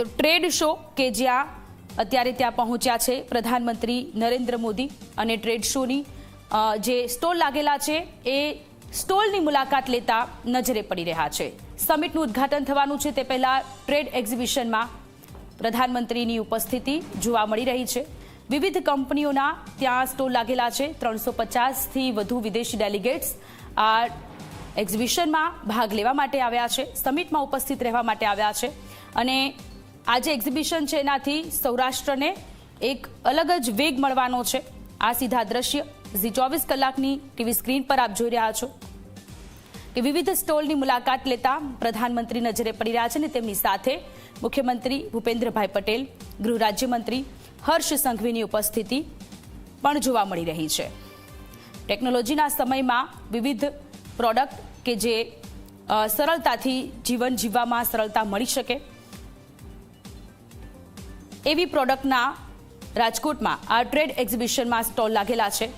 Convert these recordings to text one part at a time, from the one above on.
Trade show કે જ્યાં અત્યારે ત્યાં પહોંચ્યા છે પ્રધાનમંત્રી નરેન્દ્ર મોદી અને ટ્રેડ શોની જે સ્ટોલ લાગેલા છે એ સ્ટોલની મુલાકાત લેતા નજરે પડી રહ્યા છે. સમિટનું ઉદ્ઘાટન થવાનું છે તે પહેલા ટ્રેડ એક્ઝિબિશનમાં પ્રધાનમંત્રીની ઉપસ્થિતિ જોવા મળી રહી છે. વિવિધ કંપનીઓના ત્યાં સ્ટોલ લાગેલા છે, ત્રણસો પચાસથી વધુ વિદેશી ડેલિગેટ્સ આ એક્ઝિબિશનમાં ભાગ લેવા માટે આવ્યા છે, સમિટમાં ઉપસ્થિત રહેવા માટે આવ્યા છે અને આ જે એક્ઝિબિશન છે એનાથી સૌરાષ્ટ્રને એક અલગ જ વેગ મળવાનો છે. આ સીધા દ્રશ્ય ઝી ચોવીસ કલાકની ટીવી સ્ક્રીન પર આપ જોઈ રહ્યા છો. કે વિવિધ સ્ટોલની મુલાકાત લેતા પ્રધાનમંત્રી નજરે પડી રહ્યા છે અને તેમની સાથે મુખ્યમંત્રી ભૂપેન્દ્રભાઈ પટેલ, ગૃહ રાજ્યમંત્રી હર્ષ સંઘવીની ઉપસ્થિતિ પણ જોવા મળી રહી છે. ટેકનોલોજીના સમયમાં વિવિધ પ્રોડક્ટ કે જે સરળતાથી જીવન જીવવામાં સરળતા મળી શકે એવી પ્રોડક્ટના રાજકોટમાં આ ટ્રેડ એક્ઝિબિશનમાં સ્ટોલ લાગેલા છે.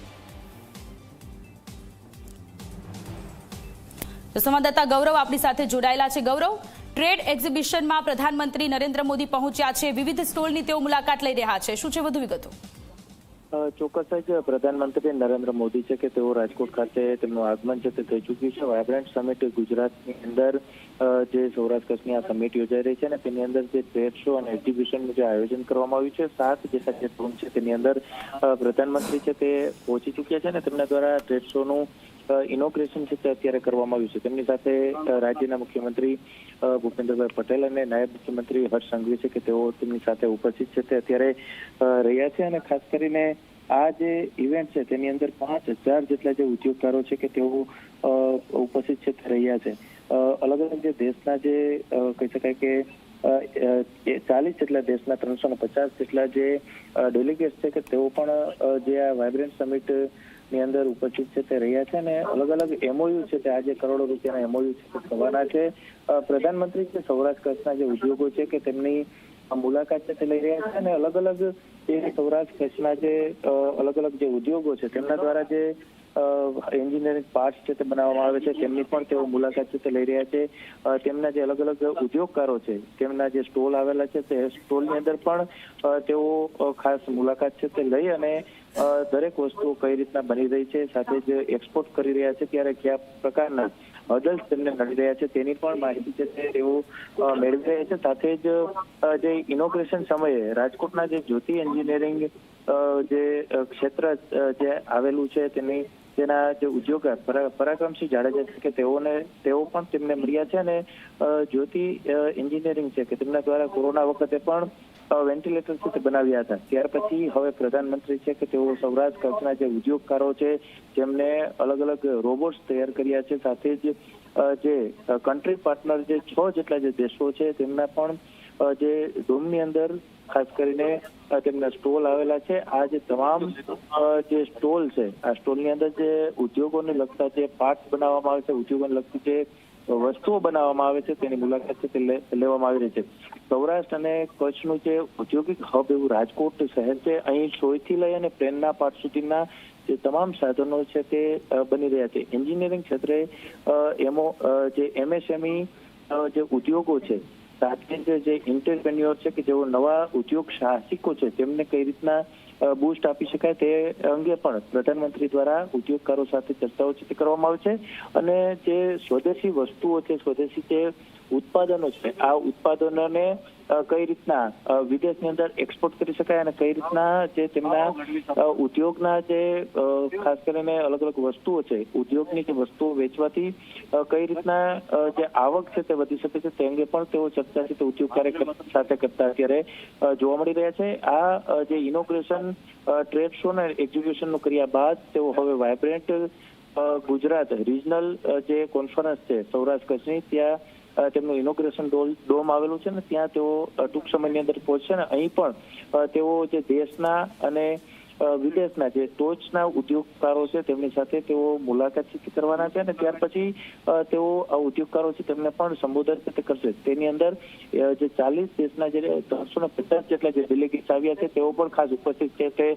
સંવાદદાતા ગૌરવ આપણી સાથે જોડાયેલા છે. ગૌરવ, ટ્રેડ એક્ઝિબિશનમાં પ્રધાનમંત્રી નરેન્દ્ર મોદી પહોંચ્યા છે. વિવિધ સ્ટોલની તેઓ મુલાકાત લઈ રહ્યા છે. શું છે વધુ વિગતો? ચોક્કસ જ પ્રધાનમંત્રી નરેન્દ્ર મોદી છે કે તેઓ રાજકોટ ખાતે તેમનું આગમન છે તે થઈ ચૂક્યું છે. વાયબ્રન્ટ સમિટ ગુજરાતની અંદર જે સૌરાષ્ટ્ર કચ્છની આ સમિટ યોજાઈ રહી છે અને તેની અંદર જે ટ્રેડ શો અને એક્ઝિબિશનનું જે આયોજન કરવામાં આવ્યું છે, સાત જેટલા જે ઝોન છે તેની અંદર પ્રધાનમંત્રી છે તે પહોંચી ચૂક્યા છે અને તેમના દ્વારા ટ્રેડ શોનું ઇનોગ્રેશન છે તે અત્યારે કરવામાં આવ્યું છે. તેમની સાથે રાજ્યના મુખ્યમંત્રી ભૂપેન્દ્રભાઈ પટેલ અને નાયબ મુખ્યમંત્રી હર્ષ સંઘવી છે કે તેઓ તેમની સાથે ઉપસ્થિત છે તે અત્યારે રહ્યા છે અને ખાસ કરીને આ જે ઇવેન્ટ છે તેની અંદર પાંચ હજાર જેટલા જે ઉદ્યોગકારો છે કે તેઓ ઉપસ્થિત છે રહ્યા છે. અલગ અલગ જે દેશના જે કહી શકાય કે ચાલીસ જેટલા દેશના ત્રણસો ને પચાસ જેટલા જે ડેલિગેટ છે કે તેઓ પણ જે આ વાઇબ્રન્ટ સમિટની અંદર ઉપસ્થિત છે તે રહ્યા છે અને અલગ અલગ એમઓયુ છે તે આજે કરોડો રૂપિયાના એમઓયુ છે થવાના છે. પ્રધાનમંત્રી જે સૌરાષ્ટ્ર કચ્છના જે ઉદ્યોગો છે કે તેમની મુલાકાત છે તે લઈ રહ્યા છે અને અલગ અલગ જે સૌરાષ્ટ્ર કચ્છના જે અલગ અલગ જે ઉદ્યોગો છે તેમના દ્વારા જે એન્જિનિયરિંગ પાર્ટ્સ છે તે બનાવવામાં આવે છે. તેમની પણ તેઓ મુલાકાત છે તે લઈ રહ્યા છે. તેમના જે અલગ અલગ ઉદ્યોગકારો છે, તેમના જે સ્ટોલ આવેલા છે તે સ્ટોલની અંદર પણ તેઓ ખાસ મુલાકાત છે તે લઈ અને દરેક વસ્તુઓ કઈ રીતના બની રહી છે, સાથે જ એક્સપોર્ટ કરી રહ્યા છે ત્યારે કયા પ્રકારના હર્ડલ્સ તેમને મળી રહ્યા છે તેની પણ માહિતી છે તેઓ મેળવી રહ્યા છે. સાથે જ જે ઇનોગ્રેશન સમયે રાજકોટના જે જ્યોતિ એન્જિનિયરિંગ જે ક્ષેત્ર જે આવેલું છે તેની તેના જે ઉદ્યોગકાર પરા- પરાક્રમસિંહ જાડેજા છે કે તેઓને, તેઓ પણ તેમને મળ્યા છે અને જ્યોતિ એન્જિનિયરિંગ છે કે તેમના દ્વારા કોરોના વખતે પણ વેન્ટિલેટર બનાવ્યા હતા. ત્યાર પછી હવે પ્રધાનમંત્રી છે કે તેઓ સૌરાષ્ટ્ર કચ્છના જે ઉદ્યોગકારો છે, જેમને અલગ અલગ રોબોટ્સ તૈયાર કર્યા છે, સાથે જ જે કન્ટ્રી પાર્ટનર જે છ જેટલા જે દેશો છે, તેમના પણ જે ડોમની અંદર, ખાસ કરીને તેમના સ્ટોલ આવેલા છે. આ જે તમામ જે સ્ટોલ છે, આ સ્ટોલની અંદર જે ઉદ્યોગોને લગતા જે પાર્ટ બનાવવામાં આવે છે, ઉદ્યોગોને લગતી જે વસ્તુઓ બનાવવામાં આવે છે, તેની મુલાકાત છે તે લેવામાં આવી રહી છે. સૌરાષ્ટ્ર અને કચ્છનું જે ઔદ્યોગિક હબ એવું રાજકોટ શહેર છે, અહીં સોયથી લઈ અને પ્લેનના પાર્ટ સુધીના જે તમામ સાધનો છે તે બની રહ્યા છે. એન્જિનિયરિંગ ક્ષેત્રે એમો જે એમએસએમઈ જે ઉદ્યોગો છે સાથે જ ઇન્ટરપ્રેન્યોર છે કે જેઓ નવા ઉદ્યોગ સાહસિકો છે, તેમને કઈ રીતના બૂસ્ટ આપી શકાય તે અંગે પણ પ્રધાનમંત્રી દ્વારા ઉદ્યોગકારો સાથે ચર્ચાઓ છે તે કરવામાં આવે છે. અને જે સ્વદેશી વસ્તુઓ છે, સ્વદેશી જે ઉત્પાદનો છે. આ ઉત્પાદનોને કઈ રીતના વિદેશની અંદર એક્સપોર્ટ કરી શકાય અને કઈ રીતના જે તેમના ઉદ્યોગના જે ખાસ કરીને અલગ અલગ વસ્તુઓ છે, ઉદ્યોગની જે વસ્તુઓ વેચવાથી કઈ રીતના જે આવક છે તે વધી શકે છે તે અંગે પણ તેઓ ચર્ચા છે તે ઉદ્યોગ કાર્ય સાથે કરતા અત્યારે જોવા મળી રહ્યા છે. આ જે ઇનોગ્રેશન ટ્રેડ શો ને એક્ઝિબિશનનું કર્યા બાદ તેઓ હવે વાયબ્રન્ટ ગુજરાત રિજનલ જે કોન્ફરન્સ છે સૌરાષ્ટ્ર કચ્છની, ત્યાં તેમનું ઇનોગ્રેશન ડોમ આવેલું છે ને, ત્યાં તેઓ ટૂંક સમયની અંદર પહોંચશે ને, અહીં પણ તેઓ જે દેશના અને વિદેશના જે ટોચના ઉદ્યોગકારો છે, તેમની સાથે તેઓ મુલાકાત કરવાના છે અને ત્યાર પછી તેઓ આ ઉદ્યોગકારો છે તેમને પણ સંબોધન કરશે. તેની અંદર જે ચાલીસ દેશના જે ત્રણસો ને પચાસ જેટલા જે ડેલિગેટ્સ આવ્યા છે, તેઓ પણ ખાસ ઉપસ્થિત છે તે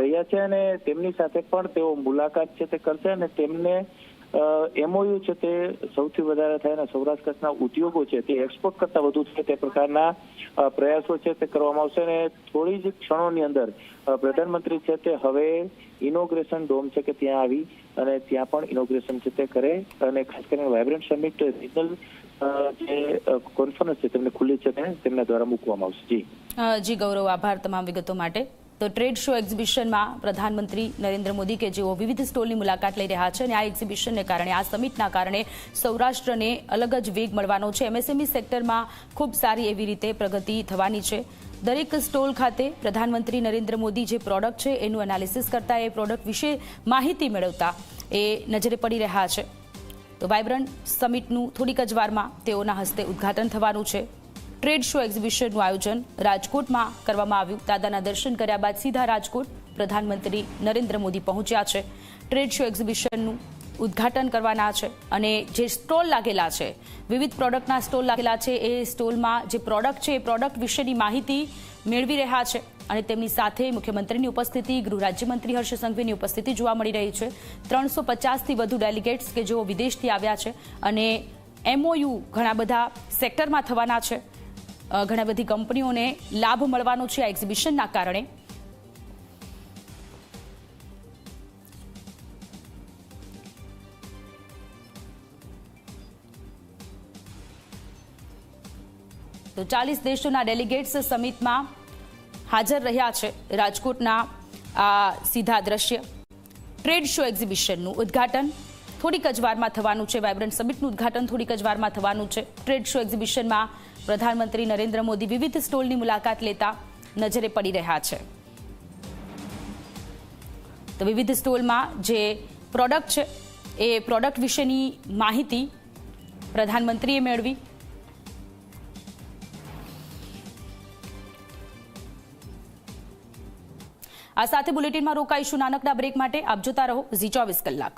રહ્યા છે અને તેમની સાથે પણ તેઓ મુલાકાત છે તે કરશે અને તેમને એમઓયુ છે તે સૌથી વધારે થાય અને સૌરાષ્ટ્ર કચ્છના ઉદ્યોગો છે તે એક્સપોર્ટ કરતા વધુ થાય તે પ્રકારના પ્રયાસો છે તે કરવામાં આવશે અને થોડી જ ક્ષણોની અંદર પ્રધાનમંત્રી છે તે હવે ઇનોગ્રેશન ડોમ છે કે ત્યાં આવી અને ત્યાં પણ ઇનોગ્રેશન છે તે કરે અને ખાસ કરીને વાયબ્રન્ટ સમિટ રિજનલ જે કોન્ફરન્સ છે તેમને ખુલ્લી છે તેમના દ્વારા મૂકવામાં આવશે. જી. જી ગૌરવ, આભાર તમામ વિગતો માટે. તો ટ્રેડ શો એક્ઝિબિશનમાં પ્રધાનમંત્રી નરેન્દ્ર મોદી કે જેઓ વિવિધ સ્ટોલની મુલાકાત લઈ રહ્યા છે અને આ એક્ઝિબિશનને કારણે, આ સમિટના કારણે સૌરાષ્ટ્રને અલગ જ વેગ મળવાનો છે. એમએસએમઈ સેક્ટરમાં ખૂબ સારી એવી રીતે પ્રગતિ થવાની છે. દરેક સ્ટોલ ખાતે પ્રધાનમંત્રી નરેન્દ્ર મોદી જે પ્રોડક્ટ છે, એનું એનાલિસિસ કરતા, એ પ્રોડક્ટ વિશે માહિતી મેળવતા એ નજરે પડી રહ્યા છે. તો વાયબ્રન્ટ સમિટનું થોડીક જ વારમાં તેઓના હસ્તે ઉદ્ઘાટન થવાનું છે. ટ્રેડ શો એક્ઝિબિશનનું આયોજન રાજકોટમાં કરવામાં આવ્યું. દાદાના દર્શન કર્યા બાદ સીધા રાજકોટ પ્રધાનમંત્રી નરેન્દ્ર મોદી પહોંચ્યા છે. ટ્રેડ શો એક્ઝિબિશનનું ઉદ્ઘાટન કરવાના છે અને જે સ્ટોલ લાગેલા છે, વિવિધ પ્રોડક્ટના સ્ટોલ લાગેલા છે, એ સ્ટોલમાં જે પ્રોડક્ટ છે, એ પ્રોડક્ટ વિશેની માહિતી મેળવી રહ્યા છે અને તેમની સાથે મુખ્યમંત્રીની ઉપસ્થિતિ, ગૃહ રાજ્યમંત્રી હર્ષ સંઘવીની ઉપસ્થિતિ જોવા મળી રહી છે. ત્રણસો પચાસથી વધુ ડેલિગેટ્સ કે જેઓ વિદેશથી આવ્યા છે અને એમઓયુ ઘણા બધા સેક્ટરમાં થવાના છે. ઘણા બધી કંપનીઓને લાભ મળવાનો છે આ એક્ઝિબિશનના કારણે. તો ચાલીસ દેશોના ડેલિગેટ્સ સમિટમાં હાજર રહ્યા છે રાજકોટના આ સીધા દ્રશ્ય. ટ્રેડ શો એક્ઝિબિશનનું ઉદ્ઘાટન થોડીક જ વારમાં થવાનું છે. વાઇબ્રન્ટ સમિટનું ઉદ્ઘાટન થોડીક જ વારમાં થવાનું છે. ટ્રેડ શો એક્ઝિબિશનમાં પ્રધાનમંત્રી નરેન્દ્ર મોદી વિવિધ સ્ટોલની મુલાકાત લેતા નજરે પડી રહ્યા છે. તો વિવિધ સ્ટોલમાં જે પ્રોડક્ટ છે, એ પ્રોડક્ટ વિશેની માહિતી પ્રધાનમંત્રીએ મેળવી. આ સાથે બુલેટિનમાં રોકાઈશું. નાનકડા બ્રેક માટે આપ જોતા રહો ઝી ચોવીસ કલાક.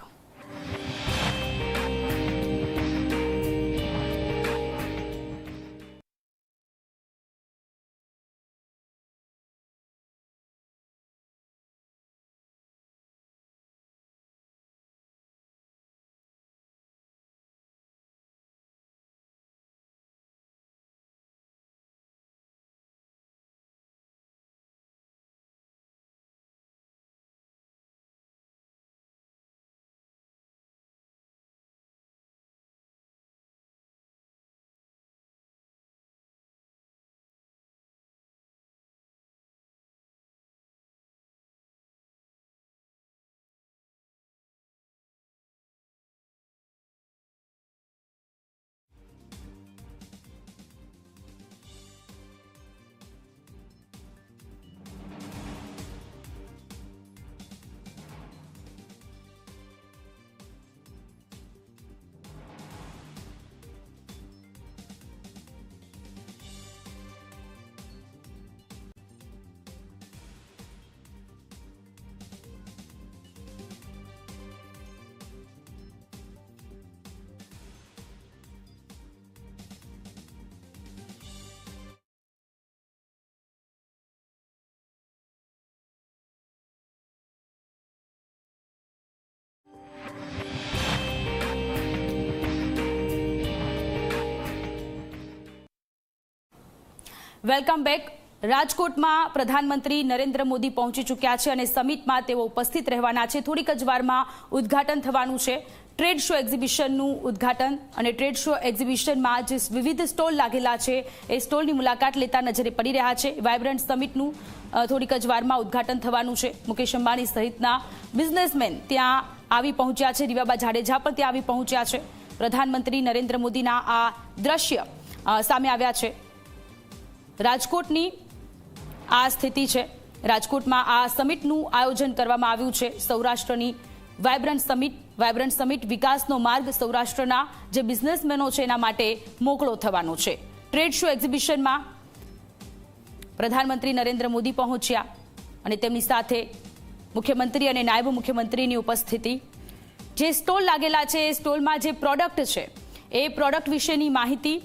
Welcome back. રાજકોટમાં પ્રધાનમંત્રી નરેન્દ્ર મોદી પહોંચી ચૂક્યા છે અને સમિટમાં તેઓ ઉપસ્થિત રહેવાના છે. થોડીક જ વારમાં ઉદ્ઘાટન થવાનું છે. ટ્રેડ શો એક્ઝિબિશનનું ઉદ્ઘાટન અને ટ્રેડ શો એક્ઝિબિશનમાં જે વિવિધ સ્ટોલ લાગેલા છે, એ સ્ટોલની મુલાકાત લેતા નજરે પડી રહ્યા છે. વાઇબ્રન્ટ સમિટનું થોડીક જ વારમાં ઉદ્ઘાટન થવાનું છે. મુકેશ અંબાણી સહિતના બિઝનેસમેન ત્યાં આવી પહોંચ્યા છે. રીવાબા જાડેજા પણ ત્યાં આવી પહોંચ્યા છે. પ્રધાનમંત્રી નરેન્દ્ર મોદીના આ દ્રશ્ય સામે આવ્યા છે. રાજકોટની આ સ્થિતિ છે. રાજકોટમાં આ સમિટનું આયોજન કરવામાં આવ્યું છે. સૌરાષ્ટ્રની વાઇબ્રન્ટ સમિટ, વાયબ્રન્ટ સમિટ વિકાસનો માર્ગ સૌરાષ્ટ્રના જે બિઝનેસમેનો છે એના માટે મોકળો થવાનો છે. ટ્રેડ શો એક્ઝિબિશનમાં પ્રધાનમંત્રી નરેન્દ્ર મોદી પહોંચ્યા અને તેમની સાથે મુખ્યમંત્રી અને નાયબ મુખ્યમંત્રીની ઉપસ્થિતિ. જે સ્ટોલ લાગેલા છે, એ સ્ટોલમાં જે પ્રોડક્ટ છે, એ પ્રોડક્ટ વિશેની માહિતી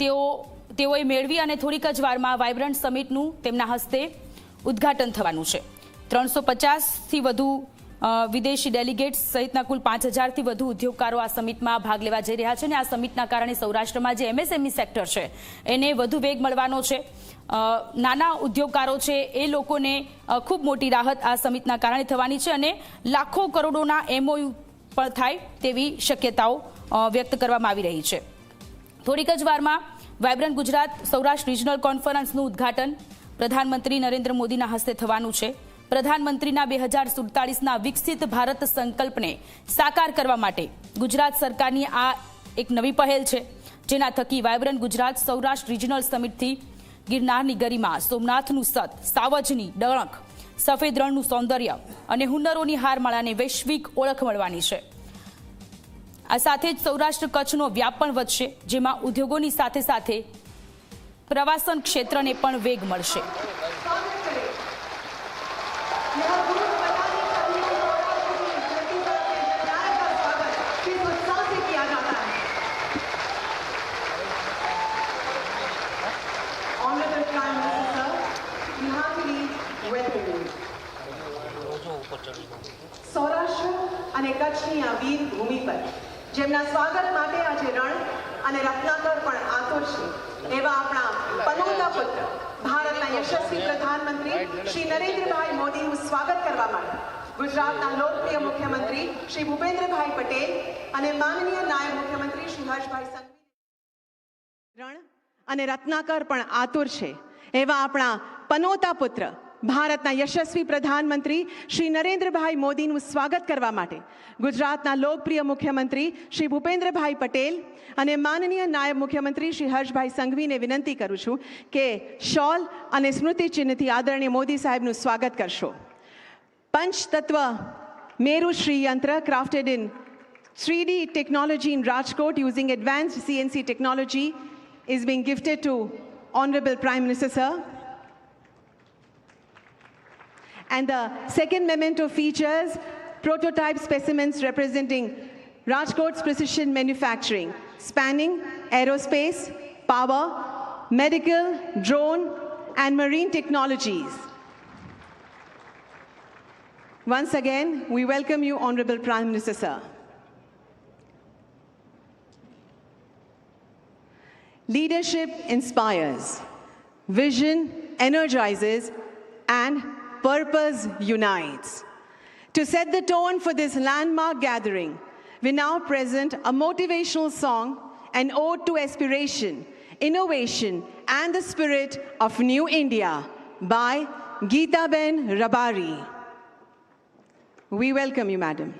તેઓ, તેઓએ મેળવી અને થોડીક જ વારમાં વાઇબ્રન્ટ સમિટનું તેમના હસ્તે ઉદ્ઘાટન થવાનું છે. ત્રણસો પચાસથી વધુ વિદેશી ડેલિગેટ્સ સહિતના કુલ પાંચ હજારથી વધુ ઉદ્યોગકારો આ સમિટમાં ભાગ લેવા જઈ રહ્યા છે અને આ સમિટના કારણે સૌરાષ્ટ્રમાં જે એમએસએમઈ સેક્ટર છે, એને વધુ વેગ મળવાનો છે. નાના ઉદ્યોગકારો છે, એ લોકોને ખૂબ મોટી રાહત આ સમિટના કારણે થવાની છે અને લાખો કરોડોના એમઓયુ પણ થાય તેવી શક્યતાઓ વ્યક્ત કરવામાં આવી રહી છે. થોડીક જ વારમાં વાયબ્રન્ટ ગુજરાત સૌરાષ્ટ્ર રિજનલ કોન્ફરન્સનું ઉદ્ઘાટન પ્રધાનમંત્રી નરેન્દ્ર મોદીના હસ્તે થવાનું છે. પ્રધાનમંત્રીના બે હજાર સુડતાલીસના વિકસિત ભારત સંકલ્પને સાકાર કરવા માટે ગુજરાત સરકારની આ એક નવી પહેલ છે, જેના થકી વાયબ્રન્ટ ગુજરાત સૌરાષ્ટ્ર રિજનલ સમિટથી ગિરનારની ગરિમા, સોમનાથનું સત, સાવજની ડણક સફેદ રણનું સૌંદર્ય અને હુનરોની હારમાળાને વૈશ્વિક ઓળખ મળવાની છે. આ સાથે જ સૌરાષ્ટ્ર કચ્છનો વ્યાપ પણ વધશે, જેમાં ઉદ્યોગોની સાથે સાથે પ્રવાસન ક્ષેત્રને પણ વેગ મળશે. સૌરાષ્ટ્ર અને કચ્છની આ વીર ભૂમિ પર જેમના સ્વાગત માટે આજે રણ અને રત્નાકર પણ આતુર છે. એવા આપણા પનોતા પુત્ર, ભારતના યશસ્વી પ્રધાનમંત્રી શ્રી નરેન્દ્રભાઈ મોદીનું સ્વાગત કરવા માટે ગુજરાતના લોકપ્રિય મુખ્યમંત્રી શ્રી ભૂપેન્દ્રભાઈ પટેલ અને માનનીય નાયબ મુખ્યમંત્રી શ્રી હર્ષભાઈ સંઘવી રણ અને રત્નાકર પણ આતુર છે. એવા આપણા પનોતા પુત્ર ભારતના યશસ્વી પ્રધાનમંત્રી શ્રી નરેન્દ્રભાઈ મોદીનું સ્વાગત કરવા માટે, ગુજરાતના લોકપ્રિય મુખ્યમંત્રી શ્રી ભૂપેન્દ્રભાઈ પટેલ અને માનનીય નાયબ મુખ્યમંત્રી શ્રી હર્ષભાઈ સંઘવીને વિનંતી કરું છું કે શોલ અને સ્મૃતિ ચિહ્નથી આદરણીય મોદી સાહેબનું સ્વાગત કરશો પંચતત્વ, મેરુ શ્રી યંત્ર crafted in 3D technology in Rajkot using advanced CNC technology, is being gifted to Honorable Prime Minister, Sir. And the second memento features prototype specimens representing Rajkot's precision manufacturing, spanning aerospace, power, medical, drone, and marine technologies. Once again, we welcome you, Honorable Prime Minister, sir. Leadership inspires, vision energizes, and purpose unites. To set the tone for this landmark gathering, we now present a motivational song, an ode to aspiration, innovation, and the spirit of New India by Geeta Ben Rabari. We welcome you, madam.